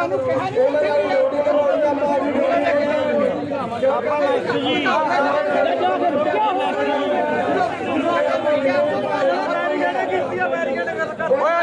ਸਾਨੂੰ ਕਿਹਾ ਨਹੀਂ ਭਾਈ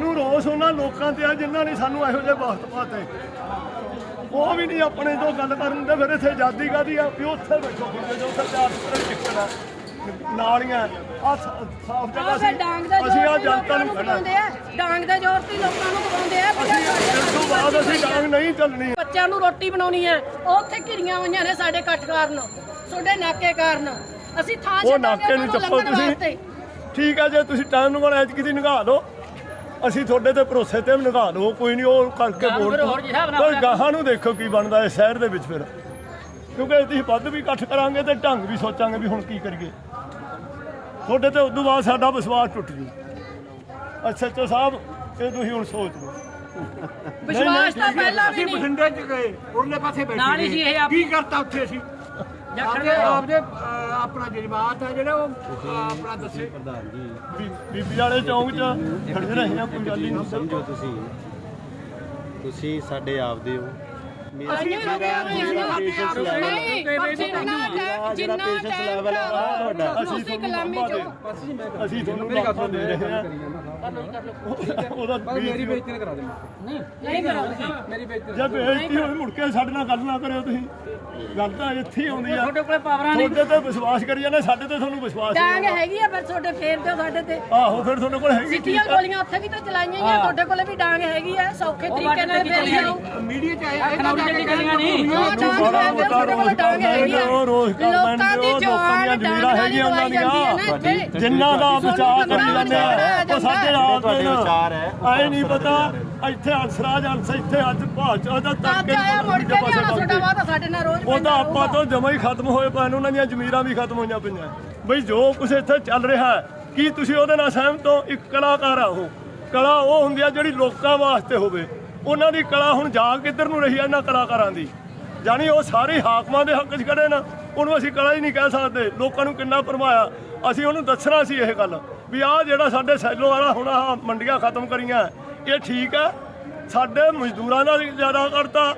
ਸਾਨੂੰ ਰੋਸ ਉਹਨਾਂ ਲੋਕਾਂ ਤੇ ਆ ਜਿਨ੍ਹਾਂ ਨੇ ਸਾਨੂੰ ਇਹੋ ਜਿਹੇ ਵਕਤ ਪਾਤੇ। ਉਹ ਵੀ ਨਹੀਂ ਆਪਣੇ ਤੋਂ ਗੱਲ ਕਰਨ ਦੇ ਫਿਰ ਇੱਥੇ ਆਜ਼ਾਦੀ ਕਾਦੀ ਆ? ਵੀ ਉੱਥੇ ਬੈਠੋ ਕਿਤੇ ਜੋ ਉੱਥੇ ਚਾਰ ਸਪਰੇ ਟਿਕਣਾ ਨਾਲੀਆਂ ਆ ਸਾਫ਼ ਜਗ੍ਹਾ ਆਹ ਸੀ। ਫਿਰ ਡਾਂਗ ਦਾ ਅਸੀਂ ਆ ਜ਼ੋਰ ਜਨਤਾ ਨੂੰ ਕਹਿਣਾ ਖਵਾਉਂਦੇ ਆ। ਡਾਂਗ ਦਾ ਜ਼ੋਰ ਤੇ ਹੀ ਲੋਕਾਂ ਨੂੰ ਖਵਾਉਂਦੇ ਆ। ਅਸੀਂ ਇਸ ਤੋਂ ਬਾਅਦ ਅਸੀਂ ਡਾਂਗ ਨਹੀਂ ਚੱਲਣੀ। ਬੱਚਿਆਂ ਨੂੰ ਰੋਟੀ ਬਣਾਉਣੀ ਹੈ ਉਹ ਉੱਥੇ ਘਿਰੀਆਂ ਹੋਈਆਂ ਨੇ ਸਾਡੇ ਕੱਟ ਕਾਰਨ। ਤੁਹਾਡੇ ਨਾਕੇ ਕਾਰਨ। ਅਸੀਂ ਥਾਂ ਉਹ ਛੱਡਾਂਗੇ ਨਾਕੇ ਨੂੰ ਚੱਪੋ ਤੁਸੀਂ। ਠੀਕ ਆ ਜੇ ਤੁਸੀਂ ਟਾਈਮ ਨੂੰ ਐਤ ਕਿਤੇ ਨਿਗਾਹ ਲਓ। ਅਸੀਂ ਤੁਹਾਡੇ ਤੇ ਭਰੋਸੇ ਤੇ ਵੀ ਨਿਗਾਹ ਲਓ ਕੋਈ ਨਹੀਂ ਉਹ ਕਰਕੇ ਵੋਟ ਕੋਈ ਗਾਹਾਂ ਨੂੰ ਦੇਖੋ ਕੀ ਬਣਦਾ ਇਸ ਸ਼ਹਿਰ ਦੇ ਵਿੱਚ ਫਿਰ। ਕਿਉਂਕਿ ਅਸੀਂ ਵੱਧ ਵੀ ਇਕੱਠ ਕਰਾਂਗੇ ਤੇ ਢੰਗ ਵੀ ਸੋਚਾਂਗੇ ਵੀ ਹੁਣ ਕੀ ਕਰੀਏ। ਤੁਹਾਡੇ ਤੇ ਉਦੋਂ ਬਾਅਦ ਸਾਡਾ ਵਿਸ਼ਵਾਸ ਟੁੱਟ ਜੂ। ਐਸਐਚਓ ਸਾਹਿਬ ਇਹ ਤੁਸੀਂ ਹੁਣ ਸੋਚ ਲਓ। ਵਿਸ਼ਵਾਸ ਤਾਂ ਪਹਿਲਾਂ ਵੀ ਅਸੀਂ ਨਹੀਂ। ਬਠਿੰਡੇ ਚ ਗਏ ਉਰਲੇ ਪਾਸੇ ਬੈਠੇ ਨਾਲ ਹੀ ਸੀ ਇਹ ਆਪ- ਕੀ ਕਰਤਾ ਉੱਥੇ ਅਸੀਂ? ਆਪਦੇ ਆਪਦੇ ਅਹ, ਆਪਣਾ ਜਜ਼ਬਾਤ ਹੈ ਜਿਹੜਾ ਉਹ ਅਹ, ਆਪਣਾ ਦੱਸੇ। ਬੀ- ਬੀਬੀ ਵਾਲੇ ਚੌਂਕ 'ਚ ਖੜੇ ਰਹੇ ਆ ਕੋਈ ਗੱਲ ਹੀ ਨਹੀਂ। ਸਮਝੋ ਤੁਸੀਂ। ਤੁਸੀਂ ਸਾਡੇ ਆਪਦੇ ਹੋ। ਅਸੀਂ ਜਿਹੜਾ ਪੇਸ਼ੈਂਸ ਲੈਵਲ ਨਹੀਂ ਜਿੰਨਾ ਜਿਹੜਾ ਟਾਈਮ level ਹੈ ਉਹ ਤੁਹਾਡਾ। ਅਸੀਂ ਤੁਹਾਨੂੰ ਚੋਂ ਅਸੀਂ ਤੁਹਾਨੂੰ ਬਾਬਾ ਦੇ ਰਹੇ ਹਾਂ। ਉਹਦਾ ਮੇਰੀ ਬੇਇੱਜ਼ਤੀ ਨਹੀਂ ਕਰਾਉਂਦੇ ਜੇ ਬੇਇੱਜ਼ਤੀ ਹੋਈ ਮੁੜ ਕੇ ਸਾਡੇ ਨਾਲ ਗੱਲ ਨਾ ਕਰਿਓ ਤੁਸੀਂ। ਗੱਲ ਤਾਂ ਇੱਥੇ ਆਉਂਦੀ ਆ। ਤੁਹਾਡੇ ਕੋਲੇ ਪਾਵਰਾਂ ਨਹੀਂ। ਤੁਹਾਡੇ ਤੇ ਵਿਸ਼ਵਾਸ ਕਰੀ ਜਾਂਦੇ ਸਾਡੇ ਤੇ ਤੁਹਾਨੂੰ ਵਿਸ਼ਵਾਸ ਡਾਂਗ ਨਹੀਂ ਹੈਗੀ ਆ ਫਿਰ ਤੁਹਾਡੇ ਫੇਰ ਦਿਓ ਸਾਡੇ ਤੇ। ਆਹੋ ਫਿਰ ਤੁਹਾਡੇ ਕੋਲ ਹੈਗੀ ਸਿੱਟੀਆਂ ਆ ਗੋਲੀਆਂ ਉੱਥੇ ਵੀ ਤਾਂ ਚਲਾਈਆਂ ਹੀ ਆ ਤੁਹਾਡੇ ਕੋਲੇ ਵੀ ਡਾਂਗ ਹੈਗੀ ਆ ਸੌਖੇ ਤਰੀਕੇ ਨਾਲ ਫੇਰ ਜਾਓ ਮੀਡੀਆ ਚ ਆਏ ਖਨੌਰੀ ਚੱਲੀ ਨਹੀਂ ਉਹ ਦੀ ਉਹ ਲੋਕਾਂ ਦੀਆਂ ਉਹਨਾਂ ਦੀਆਂ। ਜਿੰਨਾ ਦਾ ਬਚਾਅ ਕਰੀ ਜਾਂਦੇ ਆ ਉਹ ਸਾਡੇ ਆਪ ਤੁਹਾਡੇ ਦੇ ਵਿਚਾਰ ਹੈ ਆਏ ਨਹੀਂ ਪਤਾ ਇੱਥੇ ਅਨਸਰਾਜ ਅੰਸ ਇੱਥੇ ਅੱਜ ਭਾਜ ਉਹਦਾ ਤਾਂ ਤੜਕੇ ਆਇਆ ਮੁੜ ਕੇ ਦੂਜੇ ਨਹੀਂ ਪਾਸੇ ਆਉਣਾ ਵਗ ਤੁਹਾਡਾ ਗਏ। ਵਾਦਾ ਸਾਡੇ ਨਾਲ ਰੋਜ਼ ਉਹ ਤਾਂ ਪੈਂਦਾ ਆਪਾਂ ਤੋਂ ਜਮਾ ਹੀ ਖਤਮ ਹੋਏ ਪਏ ਨੇ ਉਹਨਾਂ ਦੀਆਂ ਜ਼ਮੀਰਾਂ ਵੀ ਖਤਮ ਹੋਈਆਂ ਪਈਆਂ। ਬਈ ਜੋ ਕੁਝ ਇੱਥੇ ਚੱਲ ਰਿਹਾ ਹੈ ਕੀ ਤੁਸੀਂ ਉਹਦੇ ਨਾਲ ਸਹਿਮਤ ਹੋ? ਇੱਕ ਕਲਾਕਾਰ ਆ ਉਹ। ਕਲਾ ਉਹ ਹੁੰਦੀ ਆ ਜਿਹੜੀ ਲੋਕਾਂ ਵਾਸਤੇ ਹੋਵੇ। ਉਹਨਾਂ ਦੀ ਕਲਾ ਹੁਣ ਜਾ ਕਿੱਧਰ ਨੂੰ ਰਹੀ ਹੈ ਇਹਨਾਂ ਕਲਾਕਾਰਾਂ ਦੀ? ਜਾਣੀ ਉਹ ਸਾਰੇ ਹਾਕਮਾਂ ਦੇ ਹੱਕ 'ਚ ਖੜੇ ਨਾ, ਉਹਨੂੰ ਅਸੀਂ ਕਲਾ ਹੀ ਨਹੀਂ ਕਹਿ ਸਕਦੇ। ਲੋਕਾਂ ਨੂੰ ਕਿੰਨਾ ਪਰਮਾਇਆ ਅਸੀਂ ਉਹਨੂੰ ਦੱਸਣਾ ਸੀ ਇਹ ਗੱਲ ਵੀ ਆਹ ਜਿਹੜਾ ਸਾਡੇ ਸੈਲੋ ਵਾਲਾ ਹੁਣ ਆਹ ਮੰਡੀਆਂ ਖਤਮ ਕਰੀਆਂ, ਇਹ ਠੀਕ ਆ। ਸਾਡੇ ਮਜ਼ਦੂਰਾਂ ਨਾਲ ਜ਼ਿਆਦਾ ਕਰਤਾ,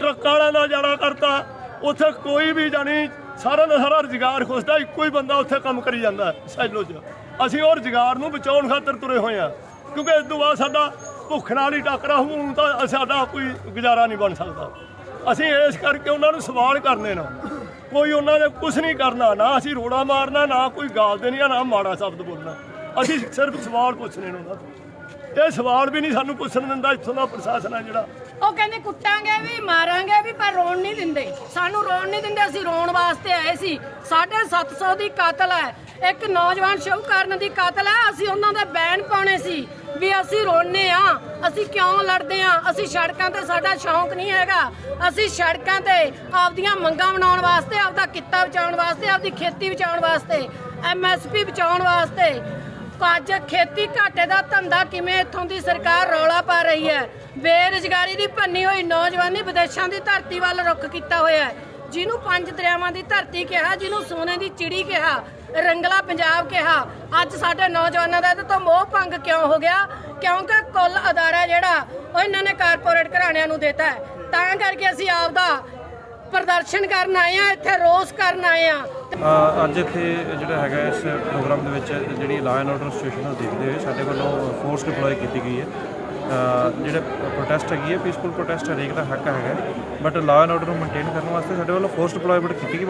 ਟਰੱਕਾਂ ਵਾਲਿਆਂ ਨਾਲ ਜ਼ਿਆਦਾ ਕਰਤਾ। ਉੱਥੇ ਕੋਈ ਵੀ ਜਾਣੀ ਸਾਰਾ ਦਾ ਸਾਰਾ ਰੁਜ਼ਗਾਰ ਖੁਸ਼ਦਾ, ਇੱਕੋ ਹੀ ਬੰਦਾ ਉੱਥੇ ਕੰਮ ਕਰੀ ਜਾਂਦਾ ਸੈਲੋ 'ਚ। ਅਸੀਂ ਉਹ ਰੁਜ਼ਗਾਰ ਨੂੰ ਬਚਾਉਣ ਖਾਤਰ ਤੁਰੇ ਹੋਏ ਆ। ਕਿਉਂਕਿ ਇਸ ਤੋਂ ਬਾਅਦ ਸਾਡਾ ਭੁੱਖ ਨਾਲ ਹੀ ਟੱਕਰਾ ਹੋਊ ਤਾਂ ਸਾਡਾ ਕੋਈ ਗੁਜ਼ਾਰਾ ਨਹੀਂ ਬਣ ਸਕਦਾ। ਅਸੀਂ ਇਸ ਕਰਕੇ ਉਹਨਾਂ ਨੂੰ ਸਵਾਲ ਕਰਨੇ ਨਾ। ਕੋਈ ਉਹਨਾਂ ਨੇ ਕੁਝ ਨਹੀਂ ਕਰਨਾ, ਨਾ ਅਸੀਂ ਰੋੜਾ ਮਾਰਨਾ, ਨਾ ਕੋਈ ਗਾਲ ਦੇਣੀ ਆ, ਨਾ ਮਾੜਾ ਸ਼ਬਦ ਬੋਲਣਾ। ਅਸੀਂ ਸਿਰਫ ਸਵਾਲ ਪੁੱਛਣੇ ਨੇ ਉਹਨਾਂ ਤੋਂ। ਇਹ ਸਵਾਲ ਵੀ ਨਹੀਂ ਸਾਨੂੰ ਪੁੱਛਣ ਦਿੰਦਾ ਇੱਥੋਂ ਦਾ ਪ੍ਰਸ਼ਾਸਨ ਹੈ ਜਿਹੜਾ। ਉਹ ਕਹਿੰਦੇ ਕੁੱਟਾਂਗੇ ਵੀ, ਮਾਰਾਂਗੇ ਵੀ, ਪਰ ਰੋਣ ਨਹੀਂ ਦਿੰਦੇ। ਸਾਨੂੰ ਰੋਣ ਨਹੀਂ ਦਿੰਦੇ, ਅਸੀਂ ਰੋਣ ਵਾਸਤੇ ਆਏ ਸੀ। 750 ਦੀ ਕਾਤਲ ਹੈ। ਇੱਕ ਨੌਜਵਾਨ ਸ਼ੌਕਰਨ ਦੀ ਕਾਤਲ ਹੈ। ਅਸੀਂ ਉਹਨਾਂ ਦੇ ਬੈਨ ਪਾਉਣੇ ਸੀ ਵੀ ਅਸੀਂ ਰੋਣੇ ਆ। ਅਸੀਂ ਕਿਉਂ ਲੜਦੇ ਆ? ਅਸੀਂ ਸੜਕਾਂ ਤੇ ਸਾਡਾ ਸ਼ੌਂਕ ਨਹੀਂ ਹੈਗਾ। ਅਸੀਂ ਸੜਕਾਂ ਤੇ ਆਪਦੀਆਂ ਮੰਗਾਂ ਬਣਾਉਣ ਵਾਸਤੇ, ਆਪਦਾ ਕਿੱਤਾ ਬਚਾਉਣ ਵਾਸਤੇ, ਆਪਦੀ ਖੇਤੀ ਬਚਾਉਣ ਵਾਸਤੇ ਐਮਐਸਪੀ ਬਚਾਉਣ ਵਾਸਤੇ ਅੱਜ ਖੇਤੀ ਘਾਟੇ ਦਾ ਧੰਦਾ ਕਿਵੇਂ ਇੱਥੋਂ ਦੀ ਸਰਕਾਰ ਰੌਲਾ ਪਾ ਰਹੀ ਹੈ? ਬੇਰੁਜ਼ਗਾਰੀ ਦੀ ਭੰਨੀ ਹੋਈ ਨੌਜਵਾਨੀ ਵਿਦੇਸ਼ਾਂ ਦੀ ਧਰਤੀ ਵੱਲ ਰੁੱਖ ਕੀਤਾ ਹੋਇਆ ਹੈ। ਜਿਹਨੂੰ ਪੰਜ ਦਰਿਆਵਾਂ ਦੀ ਧਰਤੀ ਕਿਹਾ, ਜਿਹਨੂੰ ਸੋਨੇ ਦੀ ਚਿੜੀ ਕਿਹਾ, ਰੰਗਲਾ ਪੰਜਾਬ ਕਿਹਾ। ਅੱਜ ਸਾਡੇ ਨੌਜਵਾਨਾਂ ਦਾ ਇਹਦੇ ਤੋਂ ਮੋਹ ਭੰਗ ਕਿਉਂ ਹੋ ਗਿਆ? ਕਿਉਂਕਿ ਕੁੱਲ ਅਦਾਰਾ ਜਿਹੜਾ, ਉਹ ਇਹਨਾਂ ਨੇ ਕਾਰਪੋਰੇਟ ਘਰਾਣਿਆਂ ਨੂੰ ਦਿੱਤਾ ਹੈ। ਤਾਂ ਕਰਕੇ ਅਸੀਂ ਆਪਦਾ ਪ੍ਰਦਰਸ਼ਨ ਕਰਨ ਆਏ ਆ ਇੱਥੇ ਰੋਸ ਕਰਨ ਆਏ ਆ। ਅੱਜ ਇੱਥੇ ਜਿਹੜਾ ਹੈਗਾ ਇਸ ਪ੍ਰੋਗਰਾਮ ਦੇ ਵਿੱਚ ਜਿਹੜੀ ਲਾਅ ਐਂਡ ਆਰਡਰ ਸਿਚੁਏਸ਼ਨ ਨੂੰ ਦੇਖਦੇ ਹੋਏ ਸਾਡੇ ਵੱਲੋਂ ਫੋਰਸ ਡਿਪਲੋਏ ਕੀਤੀ ਗਈ ਹੈ। ਅ, ਜਿਹੜੇ ਪ੍ਰੋਟੈਸਟ ਹੈਗੀ ਹੈ ਪੀਸਫੁਲ ਪ੍ਰੋਟੈਸਟ ਹਰੇਕ ਦਾ ਹੱਕ ਹੈਗਾ ਬਟ ਲਾਅ ਐਂਡ ਆਰਡਰ ਨੂੰ ਮੇਨਟੇਨ ਕਰਨ ਵਾਸਤੇ ਸਾਡੇ ਵੱਲੋਂ ਫੋਰਸ ਡਿਪਲੋਇਮੈਂਟ ਕੀਤੀ ਗਈ